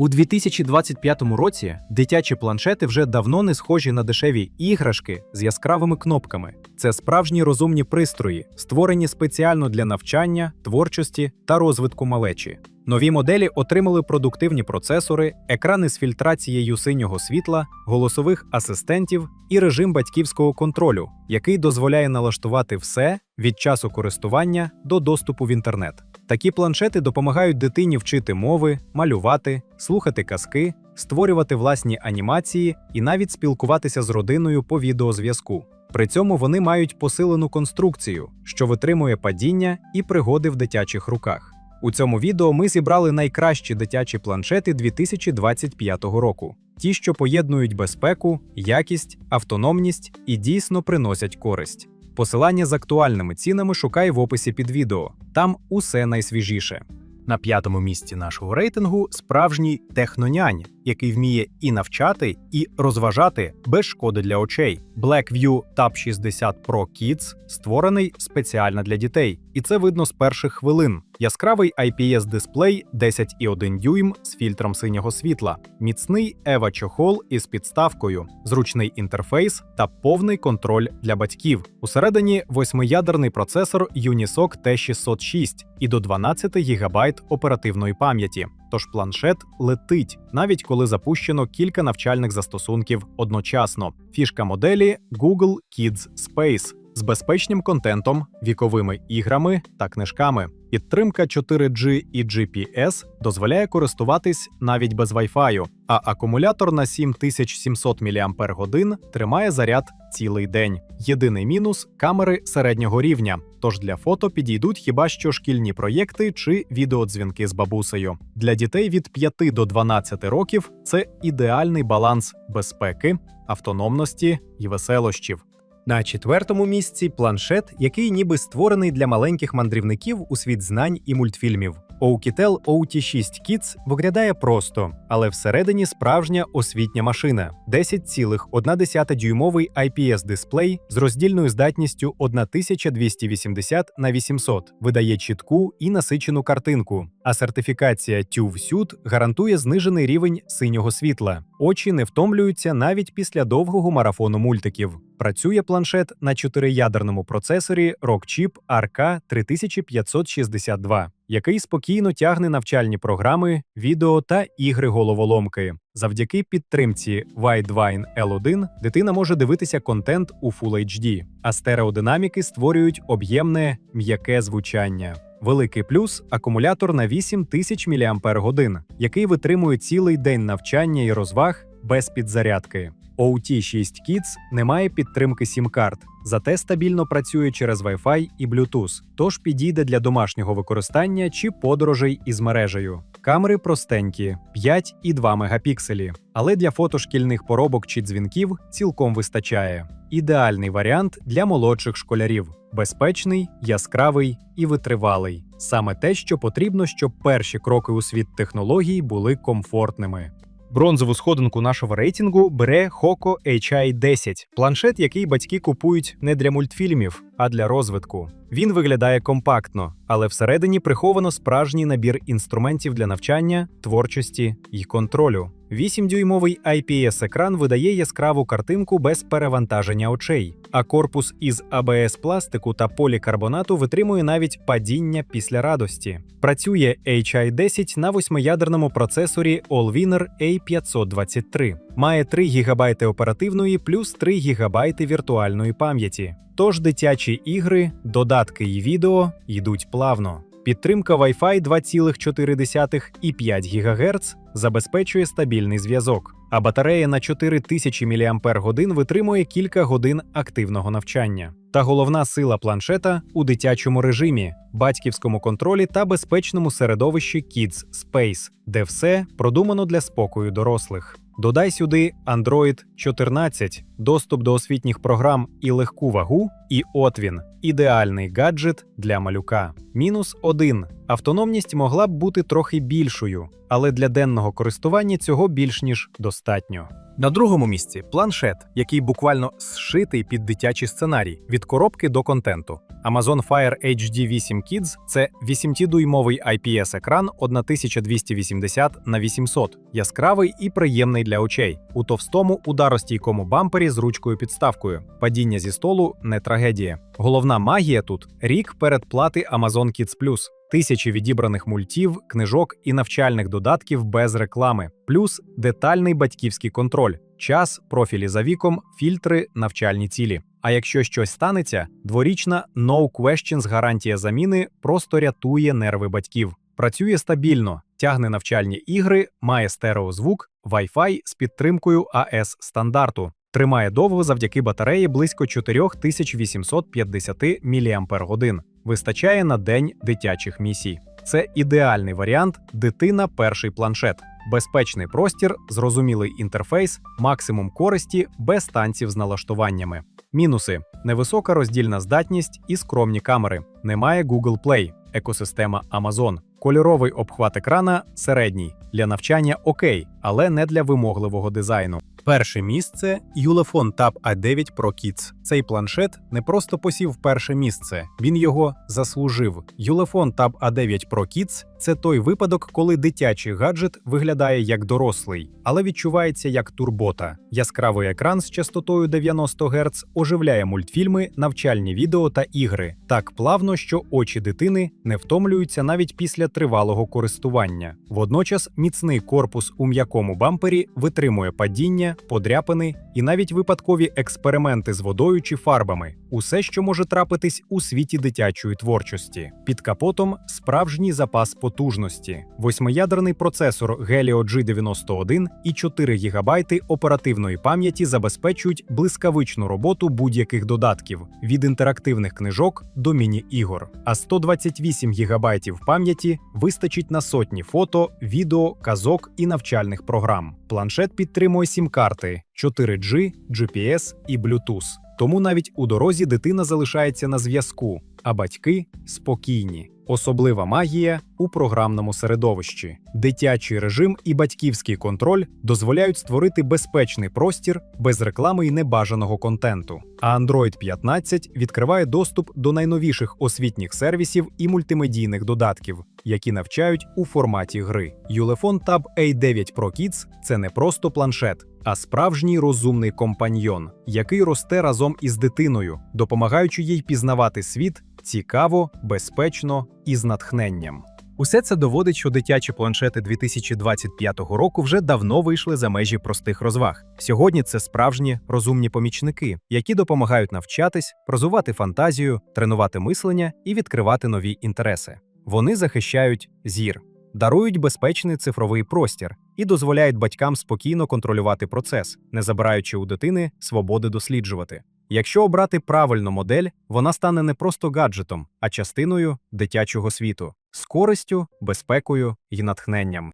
У 2025 році дитячі планшети вже давно не схожі на дешеві іграшки з яскравими кнопками. Це справжні розумні пристрої, створені спеціально для навчання, творчості та розвитку малечі. Нові моделі отримали продуктивні процесори, екрани з фільтрацією синього світла, голосових асистентів і режим батьківського контролю, який дозволяє налаштувати все від часу користування до доступу в інтернет. Такі планшети допомагають дитині вчити мови, малювати, слухати казки, створювати власні анімації і навіть спілкуватися з родиною по відеозв'язку. При цьому вони мають посилену конструкцію, що витримує падіння і пригоди в дитячих руках. У цьому відео ми зібрали найкращі дитячі планшети 2025 року. Ті, що поєднують безпеку, якість, автономність і дійсно приносять користь. Посилання з актуальними цінами шукай в описі під відео. Там усе найсвіжіше. На п'ятому місці нашого рейтингу справжній технонянь, який вміє і навчати, і розважати без шкоди для очей. Blackview Tab 60 Pro Kids створений спеціально для дітей, і це видно з перших хвилин. Яскравий IPS дисплей 10,1 дюйм з фільтром синього світла, міцний EVA чохол із підставкою, зручний інтерфейс та повний контроль для батьків. Усередині восьмиядерний процесор Unisoc T606 і до 12 ГБ оперативної пам'яті. Тож планшет летить, навіть коли запущено кілька навчальних застосунків одночасно. Фішка моделі Google Kids Space з безпечним контентом, віковими іграми та книжками. Підтримка 4G і GPS дозволяє користуватись навіть без Wi-Fi, а акумулятор на 7700 мАч тримає заряд цілий день. Єдиний мінус камери середнього рівня. Тож для фото підійдуть хіба що шкільні проєкти чи відеодзвінки з бабусею. Для дітей від 5 до 12 років це ідеальний баланс безпеки, автономності і веселощів. На четвертому місці планшет, який ніби створений для маленьких мандрівників у світ знань і мультфільмів. Oukitel OT6 Kids виглядає просто, але всередині справжня освітня машина. 10,1 дюймовий IPS дисплей з роздільною здатністю 1280 на 800 видає чітку і насичену картинку. А сертифікація TÜV-SÜD гарантує знижений рівень синього світла. Очі не втомлюються навіть після довгого марафону мультиків. Працює планшет на чотириядерному процесорі Rockchip RK 3562, який спокійно тягне навчальні програми, відео та ігри головоломки. Завдяки підтримці Widevine L1 дитина може дивитися контент у Full HD, а стереодинаміки створюють об'ємне м'яке звучання. Великий плюс акумулятор на 8000 мАч, який витримує цілий день навчання і розваг без підзарядки. OT 6 Kids не має підтримки сім-карт, зате стабільно працює через Wi-Fi і Bluetooth, тож підійде для домашнього використання чи подорожей із мережею. Камери простенькі 5 і 2 мегапікселі, але для фото шкільних поробок чи дзвінків цілком вистачає. Ідеальний варіант для молодших школярів: безпечний, яскравий і витривалий. Саме те, що потрібно, щоб перші кроки у світ технологій були комфортними. Бронзову сходинку нашого рейтингу бере Hoco HI10 – планшет, який батьки купують не для мультфільмів, а для розвитку. Він виглядає компактно, але всередині приховано справжній набір інструментів для навчання, творчості і контролю. 8-дюймовий IPS-екран видає яскраву картинку без перевантаження очей, а корпус із АБС пластику та полікарбонату витримує навіть падіння після радості. Працює HI10 на восьмиядерному процесорі Allwinner A523, має 3 ГБ оперативної плюс 3 ГБ віртуальної пам'яті. Тож дитячі ігри, додатки і відео йдуть плавно. Підтримка Wi-Fi 2,4 і 5 ГГц забезпечує стабільний зв'язок, а батарея на 4000 мАч витримує кілька годин активного навчання. Та головна сила планшета у дитячому режимі, батьківському контролі та безпечному середовищі Kids Space, де все продумано для спокою дорослих. Додай сюди Android 14, доступ до освітніх програм і легку вагу, і от він – ідеальний гаджет для малюка. Мінус один. Автономність могла б бути трохи більшою, але для денного користування цього більш ніж достатньо. На другому місці планшет, який буквально зшитий під дитячий сценарій від коробки до контенту. Amazon Fire HD 8 Kids – це 8-дюймовий IPS-екран 1280 на 800, яскравий і приємний для очей, у товстому ударостійкому бампері з ручкою-підставкою. Падіння зі столу не трагедія. Головна магія тут рік передплати Amazon Kids Plus. Тисячі відібраних мультів, книжок і навчальних додатків без реклами, плюс детальний батьківський контроль, час, профілі за віком, фільтри, навчальні цілі. А якщо щось станеться, дворічна no questions гарантія заміни просто рятує нерви батьків. Працює стабільно, тягне навчальні ігри, має стереозвук, Wi-Fi з підтримкою AS стандарту. Тримає довго завдяки батареї близько 4850 мАч. Вистачає на день дитячих місій. Це ідеальний варіант дитина перший планшет. Безпечний простір, зрозумілий інтерфейс, максимум користі без танців з налаштуваннями. Мінуси: невисока роздільна здатність і скромні камери. Немає Google Play, екосистема Amazon. Кольоровий обхват екрана середній. Для навчання окей, але не для вимогливого дизайну. Перше місце Ulefone Tab A9 Pro Kids. Цей планшет не просто посів перше місце, він його заслужив. Ulefone Tab A9 Pro Kids – це той випадок, коли дитячий гаджет виглядає як дорослий, але відчувається як турбота. Яскравий екран з частотою 90 Гц оживляє мультфільми, навчальні відео та ігри так плавно, що очі дитини не втомлюються навіть після тривалого користування. Водночас міцний корпус у м'якому бампері витримує падіння, подряпини і навіть випадкові експерименти з водою чи фарбами усе, що може трапитись у світі дитячої творчості. Під капотом справжній запас потужності, восьмиядерний процесор Helio G91 і 4 ГБ оперативної пам'яті забезпечують блискавичну роботу будь-яких додатків від інтерактивних книжок до міні-ігор. А 128 ГБ пам'яті вистачить на сотні фото, відео, казок і навчальних програм. Планшет підтримує сім-карти 4G, GPS і Bluetooth. Тому навіть у дорозі дитина залишається на зв'язку, а батьки спокійні. Особлива магія у програмному середовищі. Дитячий режим і батьківський контроль дозволяють створити безпечний простір без реклами і небажаного контенту. А Android 15 відкриває доступ до найновіших освітніх сервісів і мультимедійних додатків, які навчають у форматі гри. Ulefone Tab A9 Pro Kids – це не просто планшет, а справжній розумний компаньйон, який росте разом із дитиною, допомагаючи їй пізнавати світ цікаво, безпечно і з натхненням. Усе це доводить, що дитячі планшети 2025 року вже давно вийшли за межі простих розваг. Сьогодні це справжні розумні помічники, які допомагають навчатись, розвивати фантазію, тренувати мислення і відкривати нові інтереси. Вони захищають зір, дарують безпечний цифровий простір і дозволяють батькам спокійно контролювати процес, не забираючи у дитини свободи досліджувати. Якщо обрати правильну модель, вона стане не просто гаджетом, а частиною дитячого світу з користю, безпекою і натхненням.